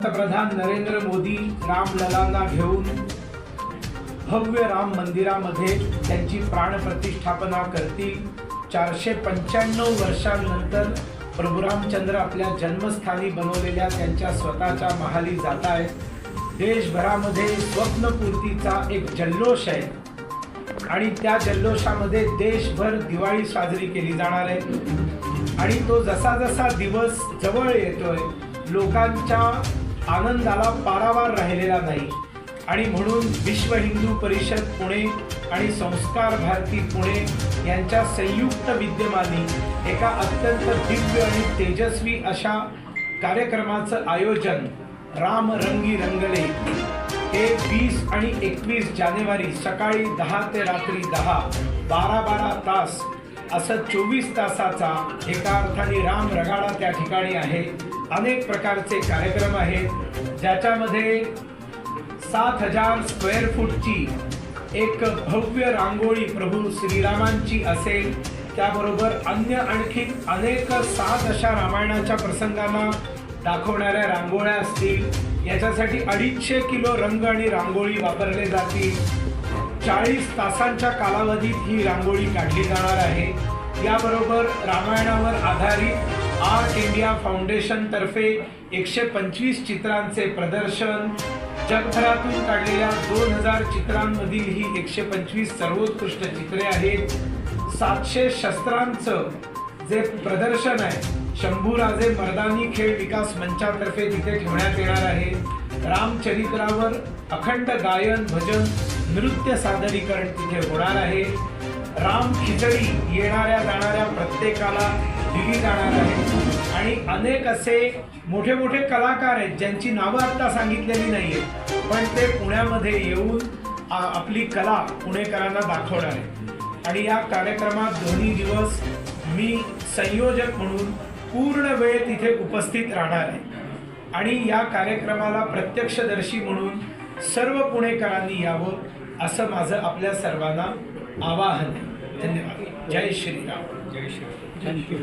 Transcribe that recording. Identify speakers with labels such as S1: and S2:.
S1: पंतप्रधान नरेंद्र मोदी रामललांना घेऊन भव्य राम मंदिरामध्ये त्यांची प्राणप्रतिष्ठापना करतील. चारशे पंच्याण्णव वर्षांनंतर प्रभू रामचंद्र आपल्या जन्मस्थानी बनवलेल्या त्यांच्या स्वतःच्या महाली जात आहेत देशभरामध्ये स्वप्नपूर्तीचा एक जल्लोष आहे. आणि त्या जल्लोषामध्ये देशभर दिवाळी साजरी केली जाणार आहे. आणि तो जसा जसा दिवस जवळ येतोय लोकांच्या आनंदाला पारावार राहिलेला नाही. आणि म्हणून विश्व हिंदू परिषद पुणे आणि संस्कार भारती पुणे यांच्या संयुक्त विद्यमाने एका अत्यंत दिव्य आणि तेजस्वी अशा कार्यक्रमाचं आयोजन राम रंगी रंगले हे वीस आणि एकवीस जानेवारी सकाळी दहा ते रात्री दहा बारा बारा तास असं चोवीस तासाचा एका अर्थाने राम रगाडा त्या ठिकाणी आहे. अनेक प्रकारचे कार्यक्रम आहेत ज्याच्यामध्ये सात हजार स्क्वेअर फूटची एक भव्य रांगोळी प्रभू श्रीरामांची असेल. त्याबरोबर अन्य आणखी अनेक सात अशा रामायणाच्या प्रसंगांना दाखवणाऱ्या रांगोळ्या असतील. याच्यासाठी अडीचशे किलो रंग आणि रांगोळी वापरले जातील. चाळीस तासांच्या कालावधीत ही रांगोळी काढली जाणार आहे. याबरोबर रामायणावर आधारित आर्ट इंडिया फाउंडेशनतर्फे एकशे पंचवीस चित्रांचे प्रदर्शन. जगभरातून काढलेल्या दोन हजार चित्रांमधील ही एकशे पंचवीस सर्वोत्कृष्ट चित्रे आहेत. सातशे शस्त्रांचं जे प्रदर्शन आहे शंभूराजे मर्दानी खेळ विकास मंचातर्फे तिथे ठेवण्यात येणार आहे. रामचरित्रावर अखंड गायन भजन नृत्य सादरीकरण तिथे होणार आहे. राम खिचडी येणाऱ्या जाणाऱ्या प्रत्येकाला केली जाणार आहे. आणि अनेक असे मोठे मोठे कलाकार आहेत ज्यांची नावं आता सांगितलेली नाही आहेत पण ते पुण्यामध्ये येऊन आपली कला पुणेकरांना दाखवणार आहे आणि या कार्यक्रमात दोन्ही दिवस मी संयोजक म्हणून पूर्ण वेळ तिथे उपस्थित राहणार आहे. आणि या कार्यक्रमाला प्रत्यक्षदर्शी म्हणून सर्व पुणेकरांनी यावं असं माझं आपल्या सर्वांना आवाहन आहे. धन्यवाद. जय श्रीराम.
S2: जय श्री